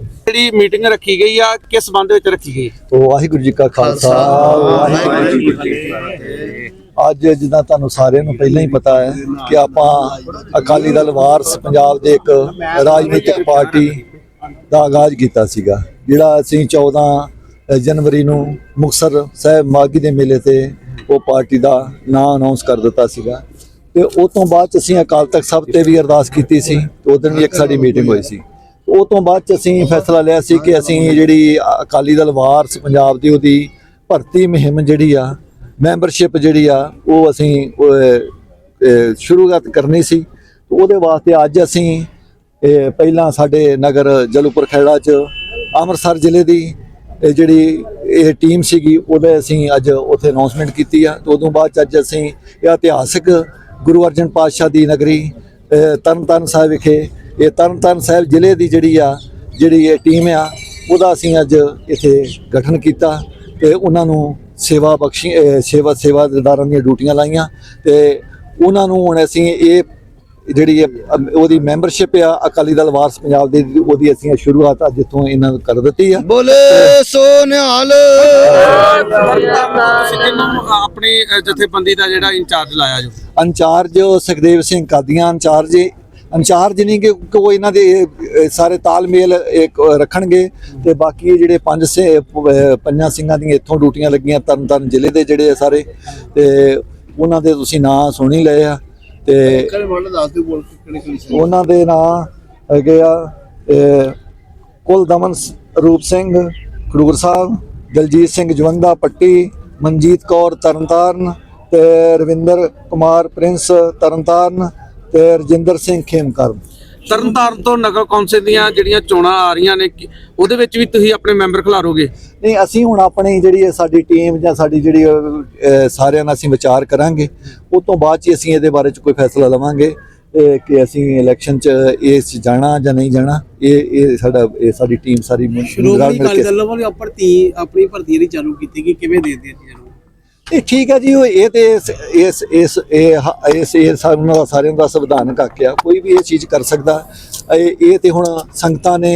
ਜਿਹੜੀ ਮੀਟਿੰਗ ਰੱਖੀ ਗਈ ਆ, ਕਿਸ ਸੰਬੰਧ ਵਿੱਚ ਰੱਖੀ ਗਈ? ਵਾਹਿਗੁਰੂ ਜੀ ਕਾ ਖਾਲਸਾ, ਵਾਹਿਗੁਰੂ ਜੀ ਕੀ ਫਤਿਹ। ਅੱਜ ਜਿੱਦਾਂ ਤੁਹਾਨੂੰ ਸਾਰਿਆਂ ਨੂੰ ਪਹਿਲਾਂ ਹੀ ਪਤਾ ਹੈ ਕਿ ਆਪਾਂ ਅਕਾਲੀ ਦਲ ਵਾਰਸ ਪੰਜਾਬ ਦੇ ਇੱਕ ਰਾਜਨੀਤਿਕ ਪਾਰਟੀ ਦਾ ਆਗਾਜ਼ ਕੀਤਾ ਸੀਗਾ, ਜਿਹੜਾ ਅਸੀਂ 14 ਜਨਵਰੀ ਨੂੰ ਮੁਕਤਸਰ ਸਾਹਿਬ ਮਾਗੀ ਦੇ ਮੇਲੇ ਤੇ ਉਹ ਪਾਰਟੀ ਦਾ ਨਾਮ ਅਨਾਉਂਸ ਕਰ ਦਿੱਤਾ ਸੀਗਾ। ਤੇ ਉਹ ਤੋਂ ਬਾਅਦ 'ਚ ਅਸੀਂ ਅਕਾਲ ਤਖਤ ਸਾਹਿਬ ਤੇ ਵੀ ਅਰਦਾਸ ਕੀਤੀ ਸੀ ਉਸ ਦਿਨ ਵੀ ਇੱਕ ਸਾਡੀ ਮੀਟਿੰਗ ਹੋਈ ਸੀ। ਉਹ ਤੋਂ ਬਾਅਦ ਚ ਅਸੀਂ ਫੈਸਲਾ ਲਿਆ ਸੀ ਕਿ ਅਸੀਂ ਜਿਹੜੀ ਅਕਾਲੀ ਦਲ ਵਾਰਸ ਪੰਜਾਬ ਦੀ ਉਹਦੀ ਭਰਤੀ ਮੁਹਿੰਮ ਜਿਹੜੀ ਆ, ਮੈਂਬਰਸ਼ਿਪ ਜਿਹੜੀ ਆ, ਉਹ ਅਸੀਂ ਸ਼ੁਰੂਆਤ ਕਰਨੀ ਸੀ। ਉਹਦੇ ਵਾਸਤੇ ਅੱਜ ਅਸੀਂ ਪਹਿਲਾਂ ਸਾਡੇ ਨਗਰ ਜਲੂਪੁਰ ਖੇੜਾ ਚ ਅੰਮ੍ਰਿਤਸਰ ਜ਼ਿਲ੍ਹੇ ਦੀ ਜਿਹੜੀ ਇਹ ਟੀਮ ਸੀਗੀ, ਉਹਦੇ ਅਸੀਂ ਅੱਜ ਉੱਥੇ ਅਨਾਉਂਸਮੈਂਟ ਕੀਤੀ ਆ। ਤੇ ਉਦੋਂ ਬਾਅਦ 'ਚ ਅੱਜ ਅਸੀਂ ਇਹ ਇਤਿਹਾਸਕ ਗੁਰੂ ਅਰਜਨ ਪਾਤਸ਼ਾਹ ਦੀ ਨਗਰੀ ਤਰਨਤਾਰਨ ਸਾਹਿਬ ਵਿਖੇ ਇਹ ਤਰਨਤਾਰਨ ਸਾਹਿਬ ਜ਼ਿਲ੍ਹੇ ਦੀ ਜਿਹੜੀ ਆ ਜਿਹੜੀ ਇਹ ਟੀਮ ਆ ਉਹਦਾ ਅਸੀਂ ਅੱਜ ਇੱਥੇ ਗਠਨ ਕੀਤਾ ਤੇ ਉਹਨਾਂ ਨੂੰ ਸੇਵਾ ਬਖਸ਼ੀ ਸੇਵਾ ਸੇਵਾਦਾਰਾਂ ਦੀਆਂ ਡਿਊਟੀਆਂ ਲਾਈਆਂ ਤੇ ਉਹਨਾਂ ਨੂੰ ਹੁਣ ਅਸੀਂ ਇਹ ਜਿਹੜੀ ਉਹਦੀ ਮੈਂਬਰਸ਼ਿਪ ਆ ਅਕਾਲੀ ਦਲ ਵਾਰਸ ਪੰਜਾਬ ਦੇ ਉਹਦੀ ਅਸੀਂ ਸ਼ੁਰੂਆਤ ਅੱਜ ਇੱਥੋਂ ਇਹਨਾਂ ਨੂੰ ਕਰ ਦਿੱਤੀ ਆ। ਬੋਲੇ ਸੋ ਨਿਹਾਲ ਆਪਣੀ ਜਥੇਬੰਦੀ ਦਾ ਜਿਹੜਾ ਇੰਚਾਰਜ ਲਾਇਆ ਜੋ। In charge Sukhdev Singh Qadian in charge in charge ਨਹੀਂ ਕਿ ਉਹ ਇਹਨਾਂ ਦੇ ਸਾਰੇ ਤਾਲਮੇਲ ਇੱਕ ਰੱਖਣਗੇ ਤੇ ਬਾਕੀ ਇਹ ਜਿਹੜੇ ਪੰਜ ਸੇ ਪੰਜਾਂ ਸਿੰਘਾਂ ਦੀਆਂ ਇੱਥੋਂ ਡਿਊਟੀਆਂ ਲੱਗੀਆਂ ਤਰਨਤਾਰਨ ਜ਼ਿਲ੍ਹੇ ਦੇ ਜਿਹੜੇ ਆ ਸਾਰੇ, ਤੇ ਉਹਨਾਂ ਦੇ ਤੁਸੀਂ ਨਾਂ ਸੁਣੀ ਲਏ ਆ, ਤੇ ਉਹਨਾਂ ਦੇ ਨਾਂ ਹੈਗੇ ਆ ਕੁਲ ਦਮਨ ਰੂਪ ਸਿੰਘ, ਖਡੂਰ ਸਾਹਿਬ, ਦਲਜੀਤ ਸਿੰਘ ਜਵੰਦਾ ਪੱਟੀ, ਮਨਜੀਤ ਕੌਰ ਤਰਨਤਾਰਨ ਤੇ ਰਵਿੰਦਰ ਕੁਮਾਰ ਪ੍ਰਿੰਸ ਤਰਨਤਾਰਨ ਤੇ ਰਜਿੰਦਰ ਸਿੰਘ ਖੇਮਕਰਨ ਤਰਨਤਾਰਨ ਤੋਂ ਨਗਰ ਕੌਂਸਲ ਦੀਆਂ ਜਿਹੜੀਆਂ ਚੋਣਾਂ ਆ ਰਹੀਆਂ ਨੇ ਕਿ- ਉਹਦੇ ਵਿੱਚ ਵੀ ਤੁਸੀਂ ਆਪਣੇ ਮੈਂਬਰ ਖਿਲਾਰੋਗੇ? ਨਹੀਂ ਅਸੀਂ ਹੁਣ ਆਪਣੀ ਜਿਹੜੀ ਸਾਡੀ ਟੀਮ ਜਾਂ ਸਾਡੀ ਜਿਹੜੀ ਸਾਰਿਆਂ ਨਾਲ ਅਸੀਂ ਵਿਚਾਰ ਕਰਾਂਗੇ। ਉਸ ਤੋਂ ਬਾਅਦ ਚ ਹੀ ਅਸੀਂ ਇਹਦੇ ਬਾਰੇ ਚ ਕੋਈ ਫੈਸਲਾ ਲਵਾਂਗੇ ਕਿ ਅਸੀਂ ਇਲੈਕਸ਼ਨ ਚ ਇਸ ਜਾਣਾ ਜਾਂ ਨਹੀਂ ਜਾਣਾ ਇਹ ਇਹ ਸਾਡਾ ਇਹ ਸਾਡੀ ਟੀਮ ਸਾਰੀ ਮਿਲ- ਸ਼੍ਰੋਮਣੀ ਰਲ ਮਿਲ ਅਕਾਲੀ ਕੇ ਦਲ ਵੱਲੋਂ ਭਰਤੀ ਆਪਣੀ ਭਰਤੀ ਜਿਹੜੀ ਚਾਲੂ ਕੀਤੀ ਗਈ ਕਿਵੇਂ ਦੇ ਦਿੱਤੀ ਇਹ ਠੀਕ ਹੈ ਜੀ ਉਹ ਇਹ ਤੇ ਇਸ ਇਸ ਇਸ ਇਸ ਇਹ ਸਾਨੂੰ ਦਾ ਸਾਰਿਆਂ ਦਾ ਸੰਵਿਧਾਨਕ ਹੱਕ ਆ ਕੋਈ ਵੀ ਇਹ ਚੀਜ਼ ਕਰ ਸਕਦਾ। ਇਹ ਇਹ ਤੇ ਹੁਣ ਸੰਗਤਾਂ ਨੇ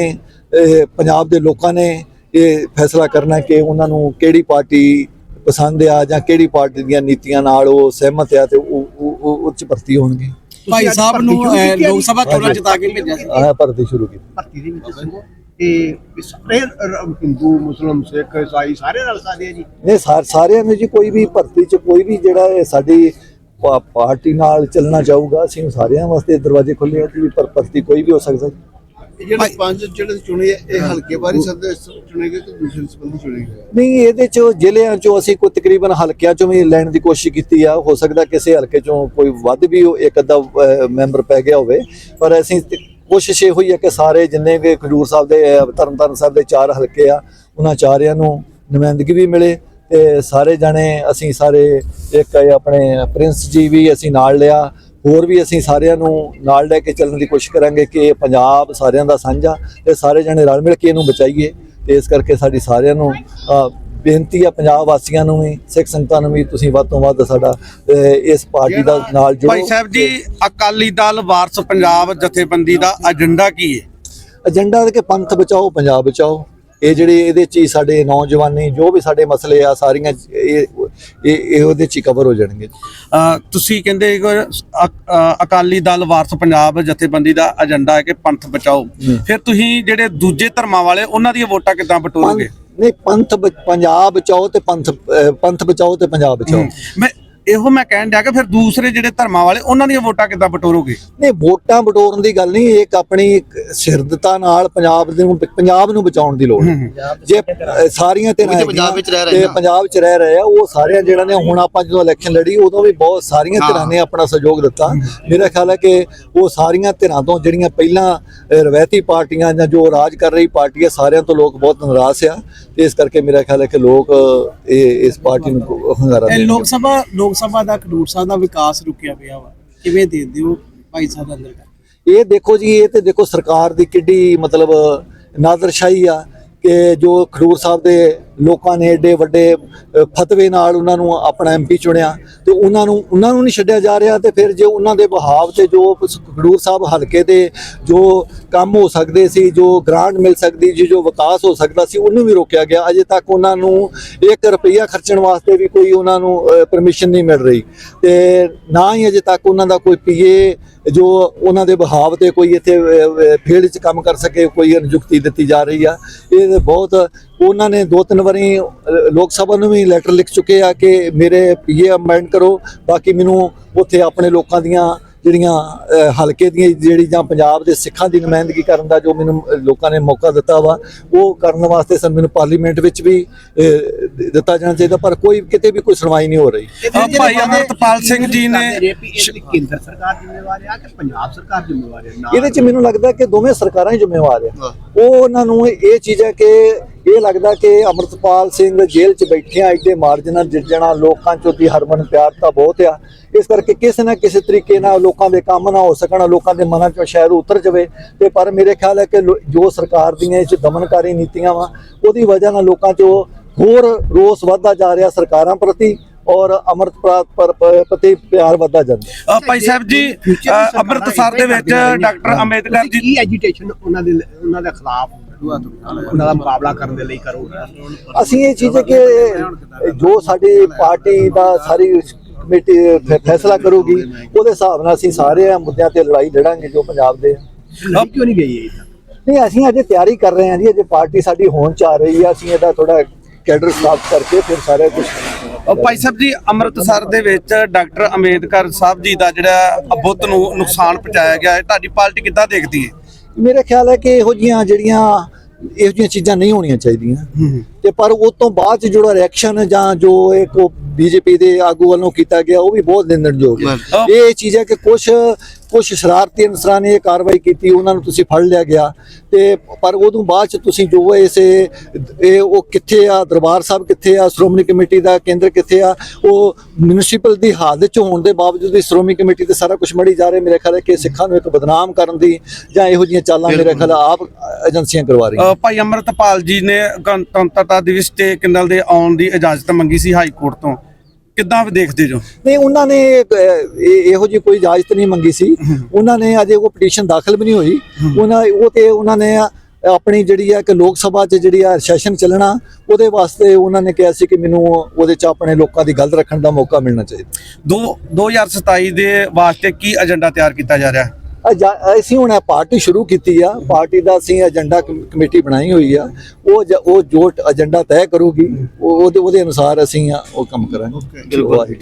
ਇਹ ਪੰਜਾਬ ਦੇ ਲੋਕਾਂ ਨੇ ਇਹ ਫੈਸਲਾ ਕਰਨਾ ਕਿ ਉਹਨਾਂ ਨੂੰ ਕਿਹੜੀ ਪਾਰਟੀ ਪਸੰਦ ਆ ਜਾਂ ਕਿਹੜੀ ਪਾਰਟੀ ਦੀਆਂ ਨੀਤੀਆਂ ਨਾਲ ਉਹ ਸਹਿਮਤ ਆ ਤੇ ਉਹ ਉਹ- ਉਹ ਉਹ ਚ ਭਰਤੀ ਹੋਣਗੇ। ਭਾਈ ਸਾਹਿਬ ਨੂੰ ਲੋਕ ਸਭਾ ਚੋਣਾਂ ਜਿਤਾ ਕੇ ਭੇਜਿਆ ਸੀ। ਆਹ ਭਰਤੀ ਸ਼ੁਰੂ ਕੀਤੀ। ਭਰਤੀ ਦੇ ਵਿੱਚ ਸੀਗਾ। ਤੇ ਸਾਰੇ ਹਿੰਦੂ ਮੁਸਲਮ ਸਿੱਖ ਈਸਾਈ ਸਾਰੇ ਰਲ ਸਕਦੇ ਆ ਜੀ। ਨੇ ਸਾਰਿਆਂ ਨੂੰ ਜੀ ਕੋਈ ਵੀ ਭਰਤੀ ਚ ਕੋਈ ਵੀ ਜਿਹੜਾ ਸਾਡੀ ਪਾਰਟੀ ਨਾਲ ਚੱਲਣਾ ਚਾਹੂਗਾ ਅਸੀਂ ਸਾਰਿਆਂ ਵਾਸਤੇ ਦਰਵਾਜ਼ੇ ਖੁੱਲੇ ਆ ਕਿ ਪਰ ਭਰਤੀ ਕੋਈ ਵੀ ਹੋ ਸਕਦਾ ਜੀ। ਇਹ ਜਿਹੜੇ ਪੰਜ ਜਿਹੜੇ ਚੁਣੇ ਇਹ ਹਲਕੇ ਵਾਰੀ ਸਦੇ ਚੁਣੇ ਗਏ ਤੇ ਦੂਸਰੇ ਸੰਬੰਧੀ ਚੁਣੇ ਗਏ? ਨਹੀਂ ਇਹਦੇ ਚ ਜ਼ਿਲ੍ਹਿਆਂ ਚੋਂ ਅਸੀਂ ਕੋਈ ਤਕਰੀਬਨ ਹਲਕਿਆਂ ਚੋਂ ਵੀ ਲੈਣ ਦੀ ਕੋਸ਼ਿਸ਼ ਕੀਤੀ ਆ ਹੋ ਸਕਦਾ ਕਿਸੇ ਹਲਕੇ ਚੋਂ ਕੋਈ ਵੱਧ ਵੀ ਇੱਕ ਅੱਧਾ ਮੈਂਬਰ ਪੈ ਗਿਆ ਹੋਵੇ ਪਰ ਅਸੀਂ ਕੋਸ਼ਿਸ਼ ਇਹ ਹੋਈ ਹੈ ਕਿ ਸਾਰੇ ਜਿੰਨੇ ਵੀ ਖਡੂਰ ਸਾਹਿਬ ਦੇ ਅਹ, ਤਰਨਤਾਰਨ ਸਾਹਿਬ ਦੇ ਚਾਰ ਹਲਕੇ ਆ ਉਹਨਾਂ ਚਾਰਿਆਂ ਨੂੰ ਨੁਮਾਇੰਦਗੀ ਵੀ ਮਿਲੇ ਤੇ ਸਾਰੇ ਜਾਣੇ ਅਸੀਂ ਸਾਰੇ ਇੱਕ ਆਪਣੇ ਪ੍ਰਿੰਸ ਜੀ ਵੀ ਅਸੀਂ ਨਾਲ ਲਿਆ ਹੋਰ ਵੀ ਅਸੀਂ ਸਾਰਿਆਂ ਨੂੰ ਨਾਲ ਲੈ ਕੇ ਚੱਲਣ ਦੀ ਕੋਸ਼ਿਸ਼ ਕਰਾਂਗੇ ਕਿ ਪੰਜਾਬ ਸਾਰਿਆਂ ਦਾ ਸਾਂਝਾ ਤੇ ਸਾਰੇ ਜਣੇ ਰਲ ਮਿਲ ਕੇ ਇਹਨੂੰ ਬਚਾਈਏ ਤੇ ਇਸ ਕਰਕੇ ਸਾਡੀ ਸਾਰਿਆਂ ਨੂੰ ਬੇਨਤੀ ਆ ਪੰਜਾਬ ਵਾਸੀਆਂ ਨੂੰ ਵੀ ਸਿੱਖ ਸੰਗਤਾਂ ਨੂੰ ਵੀ ਤੁਸੀਂ ਵੱਧ ਤੋਂ ਵੱਧ ਸਾਡਾ ਇਸ ਪਾਰਟੀ ਦਾ ਨਾਲ ਜੁੜੋ। ਭਾਈ ਸਾਹਿਬ ਜੀ ਅਕਾਲੀ ਦਲ ਵਾਰਸ ਪੰਜਾਬ ਜਥੇਬੰਦੀ ਦਾ ਏਜੰਡਾ ਕੀ ਹੈ ਏਜੰਡਾ ਕਿ ਪੰਥ ਬਚਾਓ ਪੰਜਾਬ ਬਚਾਓ। ਇਹ ਜਿਹੜੇ ਇਹਦੇ ਚ ਹੀ ਸਾਡੇ ਨੌਜਵਾਨੀ ਜੋ ਵੀ ਸਾਡੇ ਮਸਲੇ ਆ ਸਾਰੀਆਂ ਇਹ ਇਹ ਉਹਦੇ ਚ ਕਵਰ ਹੋ ਜਾਣਗੇ। ਤੁਸੀਂ ਕਹਿੰਦੇ ਅਕਾਲੀ ਦਲ ਵਾਰਸ ਪੰਜਾਬ ਜਥੇਬੰਦੀ ਦਾ ਏਜੰਡਾ ਹੈ ਕਿ ਪੰਥ ਬਚਾਓ। ਫਿਰ ਤੁਸੀਂ ਜਿਹੜੇ ਦੂਜੇ ਧਰਮਾਂ ਵਾਲੇ ਉਹਨਾਂ ਦੀਆਂ ਵੋਟਾਂ ਕਿੱਦਾਂ ਬਟੋਰੋਗੇ? ਨਹੀਂ ਪੰਥ ਪੰਜਾਬ ਬਚਾਓ ਤੇ ਪੰਥ ਪੰਥ ਬਚਾਓ ਤੇ ਪੰਜਾਬ ਬਚਾਓ। ਮੈਂ ਇਹੋ ਮੈਂ ਕਹਿਣ ਡਿਆ ਕਿ ਫਿਰ ਦੂਸਰੇ ਜਿਹੜੇ ਧਰਮਾਂ ਵਾਲੇ ਉਹਨਾਂ ਦੀਆਂ ਵੋਟਾਂ ਕਿੱਦਾਂ ਬਟੋਰੋਗੇ? ਨਹੀਂ ਵੋਟਾਂ ਬਟੋਰਨ ਦੀ ਗੱਲ ਨਹੀਂ ਇੱਕ ਆਪਣੀ ਸਿਰਦਤਾ ਨਾਲ ਪੰਜਾਬ ਦੇ ਨੂੰ ਪੰਜਾਬ ਨੂੰ ਬਚਾਉਣ ਦੀ ਲੋੜ ਹੈ। ਜੇ ਸਾਰੀਆਂ ਤੇ ਪੰਜਾਬ ਵਿੱਚ ਰਹਿ ਰਹੇ। ਪੰਜਾਬ ਵਿੱਚ ਰਹਿ ਰਹੇ ਆ ਉਹ ਸਾਰਿਆਂ ਜਿਹੜਾ ਨੇ ਹੁਣ ਆਪਾਂ ਜਦੋਂ ਇਲੈਕਸ਼ਨ ਲੜੀ ਉਦੋਂ ਵੀ ਬਹੁਤ ਸਾਰੀਆਂ ਧਿਰਾਂ ਨੇ ਆਪਣਾ ਸਹਿਯੋਗ ਦਿੱਤਾ। ਮੇਰਾ ਖਿਆਲ ਹੈ ਕਿ ਉਹ ਸਾਰੀਆਂ ਧਿਰਾਂ ਤੋਂ ਜਿਹੜੀਆਂ ਪਹਿਲਾਂ ਰਵਾਇਤੀ ਪਾਰਟੀਆਂ ਜਾਂ ਜੋ ਰਾਜ ਕਰ ਰਹੀ ਪਾਰਟੀ ਹੈ ਸਾਰਿਆਂ ਤੋਂ ਲੋਕ ਬਹੁਤ ਨਾਰਾਜ਼ ਆ। ਇਸ ਕਰਕੇ ਮੇਰਾ ਖਿਆਲ ਹੈ ਕਿ ਲੋਕ ਇਹ ਇਸ ਪਾਰਟੀ ਨੂੰ ਹੰਗਾਰਾ ਦੇਣਗੇ। ਲੋਕ ਸਭਾ ਲੋਕ ਸਭਾ ਦਾ ਖਡੂਰ ਸਾਹਿਬ ਦਾ ਵਿਕਾਸ ਰੁਕਿਆ ਪਿਆ ਵਾ। ਕਿਵੇਂ ਦੇ ਦਿਓ ਭਾਈ ਸਾਹਿਬ ਦਾ ਅੰਦਰ? ਇਹ ਦੇਖੋ ਜੀ ਇਹ ਤੇ ਦੇਖੋ ਸਰਕਾਰ ਦੀ ਕਿੱਡੀ ਮਤਲਬ ਨਾਜ਼ਰਸ਼ਾਹੀ ਆ ਕਿ ਜੋ ਖਡੂਰ ਸਾਹਿਬ ਦੇ ਲੋਕਾਂ ਨੇ ਏਡੇ ਵੱਡੇ ਫਤਵੇ ਨਾਲ ਉਹਨਾਂ ਨੂੰ ਆਪਣਾ ਐਮਪੀ ਚੁਣਿਆ ਤੇ ਉਹਨਾਂ ਨੂੰ ਉਹਨਾਂ ਨੂੰ ਨਹੀਂ ਛੱਡਿਆ ਜਾ ਰਿਹਾ ਤੇ ਫਿਰ ਜੇ ਉਹਨਾਂ ਦੇ ਬਹਾਵ ਤੇ ਜੋ ਖਡੂਰ ਸਾਹਿਬ ਹਲਕੇ ਦੇ ਜੋ ਕੰਮ ਹੋ ਸਕਦੇ ਸੀ, ਜੋ ਗ੍ਰਾਂਟ ਮਿਲ ਸਕਦੀ ਸੀ, ਜੋ ਵਿਕਾਸ ਹੋ ਸਕਦਾ ਸੀ, ਉਹਨੂੰ ਵੀ ਰੋਕਿਆ ਗਿਆ। ਅਜੇ ਤੱਕ ਉਹਨਾਂ ਨੂੰ 1 ਰੁਪਈਆ ਖਰਚਣ ਵਾਸਤੇ ਵੀ ਕੋਈ ਉਹਨਾਂ ਨੂੰ ਪਰਮਿਸ਼ਨ ਨਹੀਂ ਮਿਲ ਰਹੀ। ਤੇ ਨਾ ਹੀ ਅਜੇ ਤੱਕ ਉਹਨਾਂ ਦਾ ਕੋਈ ਪੀਏ ਜੋ ਉਹਨਾਂ ਦੇ ਬਹਾਵ ਤੇ ਕੋਈ ਇੱਥੇ ਫੀਲਡ 'ਚ ਕੰਮ ਕਰ ਸਕੇ, ਕੋਈ ਨਿਯੁਕਤੀ ਦਿੱਤੀ ਜਾ ਰਹੀ ਆ। ਇਹ ਬਹੁਤ ਉਹਨਾਂ ਨੇ ਦੋ ਤਿੰਨ ਵਾਰੀ ਲੋਕ ਸਭਾ ਨੂੰ ਵੀ ਲੈਟਰ ਲਿਖ ਚੁੱਕੇ ਆ ਕਿ ਮੇਰੇ ਪੀਏ ਅਮੈਂਡ ਕਰੋ। ਬਾਕੀ ਮੈਨੂੰ ਉੱਥੇ ਆਪਣੇ ਲੋਕਾਂ ਦੀਆਂ ਜਿਹੜੀਆਂ ਹਲਕੇ ਦੀਆਂ ਜਿਹੜੀ ਜਾਂ ਪੰਜਾਬ ਦੇ ਸਿੱਖਾਂ ਦੀ ਨੁਮਾਇੰਦਗੀ ਕਰਨ ਦਾ ਜੋ ਮੈਨੂੰ ਲੋਕਾਂ ਨੇ ਮੌਕਾ ਦਿੱਤਾ ਵਾ ਉਹ ਕਰਨ ਵਾਸਤੇ ਸਨ ਮੈਨੂੰ ਪਾਰਲੀਮੈਂਟ ਵਿੱਚ ਵੀ ਦਿੱਤਾ ਜਾਣਾ ਚਾਹੀਦਾ। ਪਰ ਕੋਈ ਕਿਤੇ ਵੀ ਕੋਈ ਸੁਣਵਾਈ ਨਹੀਂ ਹੋ ਰਹੀ। ਭਾਈ ਅਮਰਤਪਾਲ ਸਿੰਘ ਜੀ ਨੇ ਇਹ ਕੇਂਦਰ ਸਰਕਾਰ ਜ਼ਿੰਮੇਵਾਰ ਹੈ ਕਿ ਪੰਜਾਬ ਸਰਕਾਰ ਜ਼ਿੰਮੇਵਾਰ ਹੈ ਨਾ ਇਹਦੇ 'ਚ ਮੈਨੂੰ ਲੱਗਦਾ ਕਿ ਦੋਵੇਂ ਸਰਕਾਰਾਂ ਹੀ ਜ਼ਿੰਮੇਵਾਰ ਆ। ਉਹ ਉਹਨਾਂ ਨੂੰ ਇਹ ਚੀਜ਼ ਹੈ ਕਿ ਇਹ ਲੱਗਦਾ ਕਿ ਅਮਰਤਪਾਲ ਸਿੰਘ ਜੇਲ੍ਹ 'ਚ ਬੈਠਿਆਂ ਐਡੇ ਮਾਰਜਨਲ ਜਿੱਜਣਾ ਲੋਕਾਂ 'ਚ ਉਹਦੀ ਹਰਮਨ ਪਿਆਰਤਾ ਬਹੁਤ ਆ। ਇਸ ਕਰਕੇ ਕਿਸੇ ਨਾ ਕਿਸੇ ਤਰੀਕੇ ਨਾਲ ਲੋਕਾਂ ਦੇ ਕੰਮ ਨਾ ਹੋ ਸਕਣ ਲੋਕਾਂ ਦੇ ਮਨਾਂ 'ਚੋਂ ਸ਼ਾਇਦ ਉਤਰ ਜਾਵੇ। ਤੇ ਪਰ ਮੇਰੇ ਖਿਆਲ ਹੈ ਕਿ ਜੋ ਸਰਕਾਰ ਦੀਆਂ ਇਸ 'ਚ ਦਮਨਕਾਰੀ ਨੀਤੀਆਂ ਵਾ ਉਹਦੀ ਵਜ੍ਹਾ ਨਾਲ ਲੋਕਾਂ 'ਚ ਹੋਰ ਰੋਸ ਵੱਧਦਾ ਜਾ ਰਿਹਾ ਸਰਕਾਰਾਂ ਪ੍ਰਤੀ ਔਰ ਅਮਰਤਪਾਲ ਪਰ- ਪਰ- ਪ੍ਰਤੀ ਪਿਆਰ ਵੱਧਦਾ ਜਾਂਦਾ ਭਾਈ ਸਾਹਿਬ ਜੀ ਅੰਮ੍ਰਿਤਸਰ ਦੇ ਵਿੱਚ ਡਾਕਟਰ ਅੰਬੇਦਕਰ ਜੀ ਕੀ ਐਜੀਟੇਸ਼ਨ ਉਹਨਾਂ ਦੇ ਉਹਨਾਂ ਦੇ ਖਿਲਾਫ ਉਹਨਾਂ ਦਾ ਮੁਕਾਬਲਾ ਕਰਨ ਦੇ ਲਈ ਕਰੋਗੇ ਅਸੀਂ ਇਹ ਚੀਜ਼ ਹੈ ਕਿ ਜੋ ਸਾਡੀ ਪਾਰਟੀ ਦਾ ਸਾਰੀ ਕਮੇਟੀ ਫੈਸਲਾ ਕਰੂਗੀ ਉਹਦੇ ਹਿਸਾਬ ਨਾਲ ਅਸੀਂ ਸਾਰੇ ਮੁੱਦਿਆਂ ਤੇ ਲੜਾਈ ਲੜਾਂਗੇ ਜੋ ਪੰਜਾਬ ਦੇ ਆ। ਕਿਉਂ ਨਹੀਂ ਗਈ ਇਹ? ਨਹੀਂ ਅਸੀਂ ਅਜੇ ਤਿਆਰੀ ਕਰ ਰਹੇ ਹਾਂ ਜੀ ਅਜੇ ਪਾਰਟੀ ਸਾਡੀ ਹੋਣ ਚ ਆ ਰਹੀ ਹੈ ਅਸੀਂ ਇਹਦਾ ਥੋੜਾ ਕੈਡਰ ਸਟਾਫ ਕਰਕੇ ਫਿਰ ਸਾਰੇ ਕੁਝ ਭਾਈ ਸਾਹਿਬ ਜੀ ਅੰਮ੍ਰਿਤਸਰ ਦੇ ਵਿੱਚ ਡਾਕਟਰ ਅੰਬੇਦਕਰ ਸਾਹਿਬ ਜੀ ਦਾ ਜਿਹੜਾ ਬੁੱਤ ਨੂੰ ਨੁਕਸਾਨ ਪਹੁੰਚਾਇਆ ਗਿਆ ਹੈ ਤੁਹਾਡੀ ਪਾਰਟੀ ਕਿੱਦਾਂ ਦੇਖਦੀ ਹੈ? ਮੇਰੇ ਖਿਆਲ ਹੈ ਕਿ ਇਹੋ ਜੀਆਂ ਜਿਹੜੀਆਂ ਇਹੋ ਜਿਹੀਆਂ ਚੀਜ਼ਾਂ ਨਹੀਂ ਹੋਣੀਆਂ ਚਾਹੀਦੀਆਂ। ਤੇ ਪਰ ਉਸ ਤੋਂ ਬਾਅਦ 'ਚ ਜਿਹੜਾ ਰਿਐਕਸ਼ਨ ਜਾਂ ਜੋ ਇੱਕ ਬੀਜੇਪੀ ਦੇ ਆਗੂ ਵੱਲੋਂ ਕੀਤਾ ਗਿਆ ਉਹ ਵੀ ਬਹੁਤ ਨਿੰਦਣਯੋਗ ਹੈ। ਇਹ ਚੀਜ਼ ਹੈ ਕਿ ਕੁਝ ਕੁਝ ਸ਼ਰਾਰਤੀ ਅਨਸਰਾਂ ਨੇ ਇਹ ਕਾਰਵਾਈ ਕੀਤੀ, ਉਹਨਾਂ ਨੂੰ ਤੁਸੀਂ ਫੜ ਲਿਆ ਗਿਆ ਤੇ ਪਰ ਉਦੋਂ ਬਾਅਦ ਚ ਤੁਸੀਂ ਜੋ ਇਸ, ਇਹ ਉਹ ਕਿੱਥੇ ਆ, ਦਰਬਾਰ ਸਾਹਿਬ ਕਿੱਥੇ ਆ, ਸ਼੍ਰੋਮਣੀ ਕਮੇਟੀ ਦਾ ਕੇਂਦਰ ਕਿੱਥੇ ਆ, ਉਹ ਮਿਊਨਿਸਪਲ ਦੀ ਹਾਲਤ ਚ ਹੋਣ ਦੇ ਬਾਵਜੂਦ ਵੀ ਸ਼੍ਰੋਮਣੀ ਕਮੇਟੀ ਤੇ ਸਾਰਾ ਕੁਝ ਮੜੀ ਜਾ ਰਿਹਾ, ਮੇਰੇ ਖਿਆਲ ਹੈ ਕਿ ਸਿੱਖਾਂ ਨੂੰ ਇੱਕ ਬਦਨਾਮ ਕਰਨ ਦੀ ਜਾਂ ਇਹੋ ਜਿਹੀਆਂ ਚਾਲਾਂ ਮੇਰੇ ਖਿਆਲ ਆਪ ਏਜੰਸੀਆਂ ਕਰਵਾ ਰਹੀਆਂ ਭਾਈ ਅੰਮ੍ਰਿਤਪਾਲ ਜੀ ਨੇ ਗਣਤੰਤਰਤਾ ਦਿਵਸ ਤੇ ਕਿੰਨਲ ਦੇ ਆਉਣ ਦੀ ਇਜਾਜ਼ਤ ਮੰਗੀ ਸੀ ਹਾਈ ਕੋਰਟ ਤੋਂ। ਕਿੱਦਾਂ ਦੇਖਦੇ ਜੋ? ਨਹੀਂ ਉਹਨਾਂ ਨੇ ਇਹ- ਜਿਹੀ ਕੋਈ ਇਜਾਜ਼ਤ ਨਹੀਂ ਮੰਗੀ ਸੀ। ਉਹਨਾਂ ਨੇ ਅਜੇ ਉਹ ਪਟੀਸ਼ਨ ਦਾਖਲ ਵੀ ਨਹੀਂ ਹੋਈ। ਉਹਨਾਂ ਉਹ ਤੇ ਉਹਨਾਂ ਨੇ ਆਪਣੀ ਜਿਹੜੀ ਆ ਕਿ ਲੋਕ ਸਭਾ 'ਚ ਜਿਹੜੀ ਆ ਸੈਸ਼ਨ ਚੱਲਣਾ ਉਹਦੇ ਵਾਸਤੇ ਉਹਨਾਂ ਨੇ ਕਿਹਾ ਸੀ ਕਿ ਮੈਨੂੰ ਉਹਦੇ 'ਚ ਆਪਣੇ ਲੋਕਾਂ ਦੀ ਗੱਲ ਰੱਖਣ ਦਾ ਮੌਕਾ ਮਿਲਣਾ ਚਾਹੀਦਾ। ਦੋ 2027 ਦੇ ਵਾਸਤੇ ਕੀ ਏਜੰਡਾ ਤਿਆਰ ਕੀਤਾ ਜਾ ਰਿਹਾ? ਅਸੀਂ ਹੁਣ ਇਹ ਪਾਰਟੀ ਸ਼ੁਰੂ ਕੀਤੀ ਆ। ਪਾਰਟੀ ਦਾ ਅਸੀਂ ਏਜੰਡਾ ਕਮ- ਕਮੇਟੀ ਬਣਾਈ ਹੋਈ ਆ। ਉਹ ਉਹ ਜੋ ਏਜੰਡਾ ਤੈਅ ਕਰੂਗੀ ਉਹ- ਉਹਦੇ ਉਹਦੇ ਅਨੁਸਾਰ ਅਸੀਂ ਉਹ ਕੰਮ ਕਰਾਂਗੇ।